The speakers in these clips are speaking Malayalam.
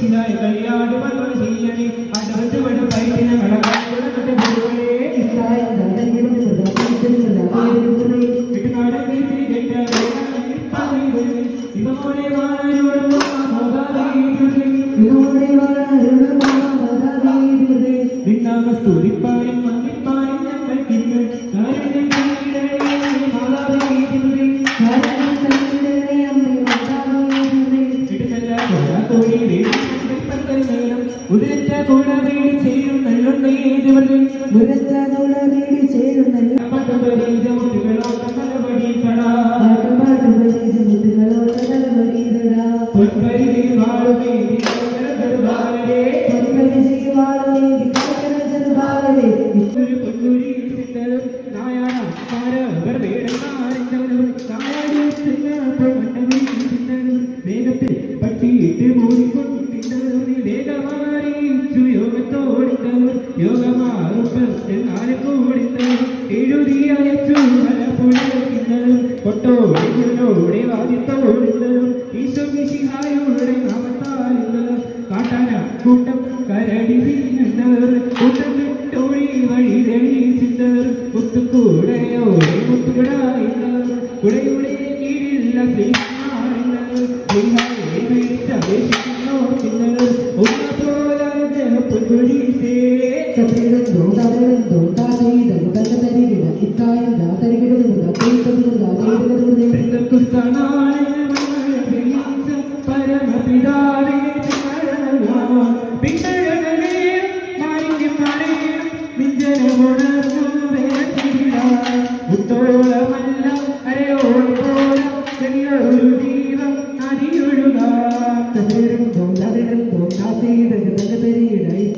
சிலாய் கையாடுவர் செய்யணி ഉദിരറ്റ കൂട വേടി ചെയ്യും നല്ലുണ്ണേ ദിവസം മുരത്തതോള വീടി ചേരുന്നല്ല പട്ടുപരീജമുട്ടുകളോട്ട മലവടി കട പാട്ടുപാട്ട് വലിയ മുട്ടുകളോട് തലവടിയിടടാ പൊൻപരിധി വാഴുമേ ദർബാരേ പൊൻപരി ചെയ്യുവാളേ കടകര ചെറുപാലേ ഒരു പൊന്നൂരി സിദ്ധരും നായാണ മാരവർ വേടന്മാരെന്നവരും നായാടി സിംഗപ്പോ മണ്ണവി കൊട്ടോടികളോടെ വാദിത്തോടുന്നവർ ഈശോ മിശിഹായുടെ നാമത്താലുള്ളവർ കാട്ടാന കൂട്ടം കരടി തിന്നവർ കൂട്ടം വിട്ടോഴി വഴി തെളിയിച്ചിട്ടവർ മുത്തുകൂടയോടെ മുത്തുകുടായിന്നവർ കുടയുടെ ശ്രീമാറിന്നവർ ശ്രീഹായെ വിളിച്ചപേക്ഷിക്കുന്നോർക്കുന്നവർ കത്തിടുന്നു തകരുന്നു താതീടം തകതരികിട ഇത്തായും ദാതരികിടുന്നു തകീടുന്നു ദാതരികിടുന്നു പെന്തക്കുസ്തനായ മണ്ഡലീച്ച പരമപിതാവേ. മുത്തോളമല്ല അരയോളം പോലെ ചെറിയൊരു ദീപം നദിയൊഴുകാം തകരുന്നു തകരുന്നു താതീടം തകതരികിട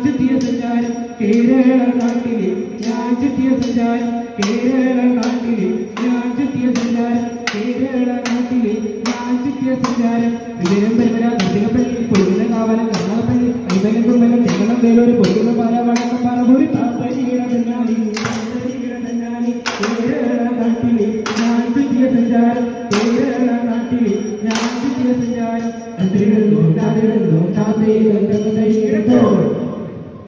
രാജകീയ സഞ്ചാരം കേരള നാട്ടിലെ രാജകീയ സഞ്ചാരം കേരള നാട്ടിലെ രാജകീയ സഞ്ചാരം കേരള നാട്ടിലെ രാജകീയ സഞ്ചാരം വിജയം പെരുമര നരസിംഹപ്പള്ളി പൊരുന്ന കാവലം കർണാപ്പള്ളി അയ്യപ്പൻ കുമ്പലം ചെങ്ങളം വേലൂർ പൊരുന്ന പാല വടക്കപ്പാറ ഒരു താപ്പരികിട തെന്നാലി താപ്പരികിട തെന്നാലി കേരള നാട്ടിലെ രാജകീയ സഞ്ചാരം കേരള നാട്ടിലെ രാജകീയ സഞ്ചാരം അതിരുന്നോ താതിരുന്നോ താത്തേ